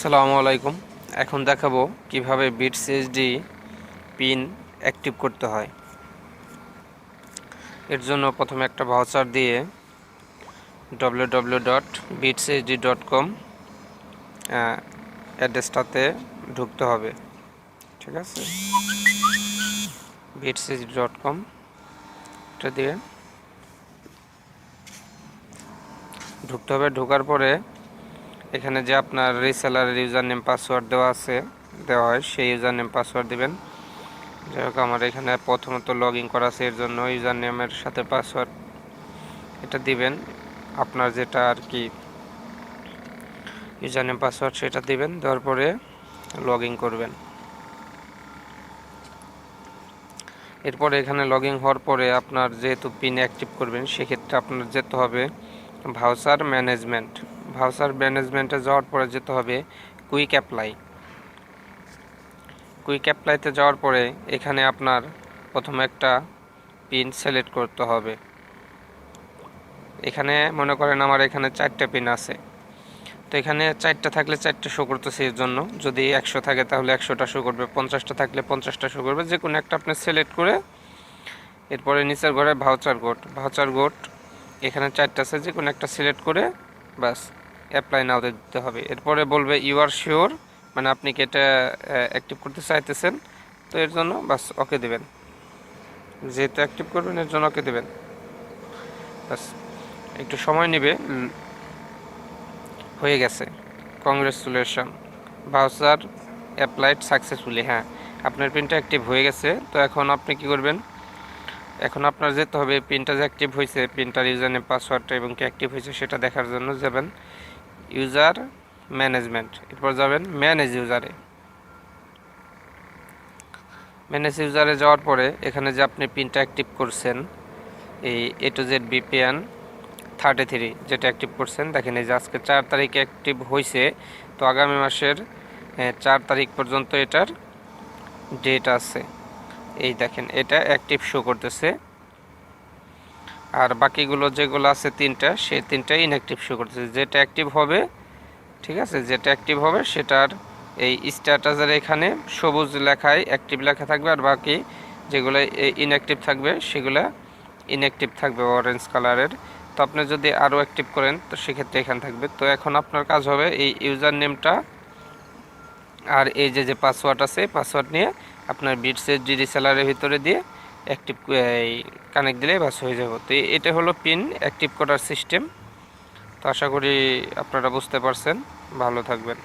আসসালামু আলাইকুম। এখন দেখাবো কীভাবে বিটস এইচডি পিন অ্যাক্টিভ করতে হয়। এর জন্য প্রথমে একটা ভাউচার দিয়ে W W dot bits HD dot com অ্যাড্রেসটাতে ঢুকতে হবে। ঠিক আছে? বিটস এইচডি ডট কম এটা দিয়ে ঢুকতে হবে। ঢোকার পরে এখানে যে আপনার রিসেলারের ইউজার নেম পাসওয়ার্ড দেওয়া আছে, দেওয়া হয়, সেই ইউজার নেম পাসওয়ার্ড দেবেন। যাই হোক, আমার এখানে প্রথমত লগ ইন করা আছে, এর জন্য ইউজার নেমের সাথে পাসওয়ার্ড এটা দিবেন। আপনার যেটা আর কি ইউজার নেম পাসওয়ার্ড সেটা দিবেন, দেওয়ার পরে লগ ইন করবেন। এরপরে এখানে লগ ইন হওয়ার পরে আপনার যেহেতু পিন অ্যাক্টিভ করবেন, সেক্ষেত্রে আপনার যেতে হবে ভাউচার ম্যানেজমেন্ট ভাউচার ম্যানেজমেন্টে যাওয়ার পরে যেতে হবে কুইক অ্যাপ্লাই। কুইক অ্যাপ্লাইতে যাওয়ার পরে এখানে আপনার প্রথমে একটা পিন সিলেক্ট করতে হবে। এখানে মনে করেন আমার এখানে চারটে পিন আছে। তো এখানে চারটা থাকলে চারটে শো করতেছে এর জন্য। যদি একশো থাকে তাহলে একশোটা শো করবে, পঞ্চাশটা থাকলে পঞ্চাশটা শো করবে। যে কোনো একটা আপনি সিলেক্ট করে এরপরে নিচের ঘরে ভাউচার গোট ভাউচার গোট এখানে চারটা আছে যে কোনো একটা সিলেক্ট করে বাস অ্যাপ্লাই নাও দিতে হবে। এরপরে বলবে ইউ আর শিওর মানে আপনি কি এটা অ্যাক্টিভ করতে চাইতেছেন? তো এর জন্য বাস ওকে দেবেন। যেহেতু অ্যাক্টিভ করবেন, এর জন্য ওকে দেবেন। বাস, একটু সময় নেবে। হয়ে গেছে। কংগ্রেচুলেশন ভাউচার অ্যাপ্লাইড সাকসেসফুলি হ্যাঁ। আপনার পিনটা অ্যাক্টিভ হয়ে গেছে। তো এখন আপনি কি করবেন? এখন আপনার যেতে হবে পিনটা যে অ্যাক্টিভ হয়েছে পিনটার ইউজার নেম পাসওয়ার্ডটা এবং কি অ্যাক্টিভ হয়েছে সেটা দেখার জন্য যাবেন। User management. এরপর যাবেন ম্যানেজ ইউজারে। ম্যানেজ ইউজারে যাওয়ার পরে এখানে যে আপনি পিনটা অ্যাক্টিভ করছেন, এই A to Z BPN thirty three যেটা অ্যাক্টিভ করছেন, দেখেন এই যে আজকে চার তারিখে অ্যাক্টিভ হয়েছে তো আগামী মাসের চার তারিখ পর্যন্ত এটার ডেট আছে। এই দেখেন, এটা অ্যাক্টিভ শো করতেছে। আর বাকিগুলো যেগুলো আছে তিনটা, সেই তিনটা ইনঅ্যাক্টিভ শো করতেছে। যেটা অ্যাক্টিভ হবে, ঠিক আছে? যেটা অ্যাক্টিভ হবে, সেটার এই স্ট্যাটাসের এখানে সবুজ লেখায় অ্যাক্টিভ লেখা থাকবে আর বাকি যেগুলো ইনঅ্যাক্টিভ থাকবে, সেগুলো ইনঅ্যাক্টিভ থাকবে অরেঞ্জ কালারের তো আপনি যদি আরও অ্যাক্টিভ করেন, তো সেক্ষেত্রে এখানে থাকবে। তো এখন আপনার কাজ হবে এই ইউজার নেমটা আর এই যে যে পাসওয়ার্ড আছে পাসওয়ার্ড নিয়ে আপনার বিটসের জিডি সেলারের ভিতরে দিয়ে অ্যাক্টিভ কানেক্ট দিলে বাস হয়ে যাব। তো এটা হলো পিন অ্যাক্টিভ করার সিস্টেম তো আশা করি আপনারা বুঝতে পারছেন। ভালো থাকবেন।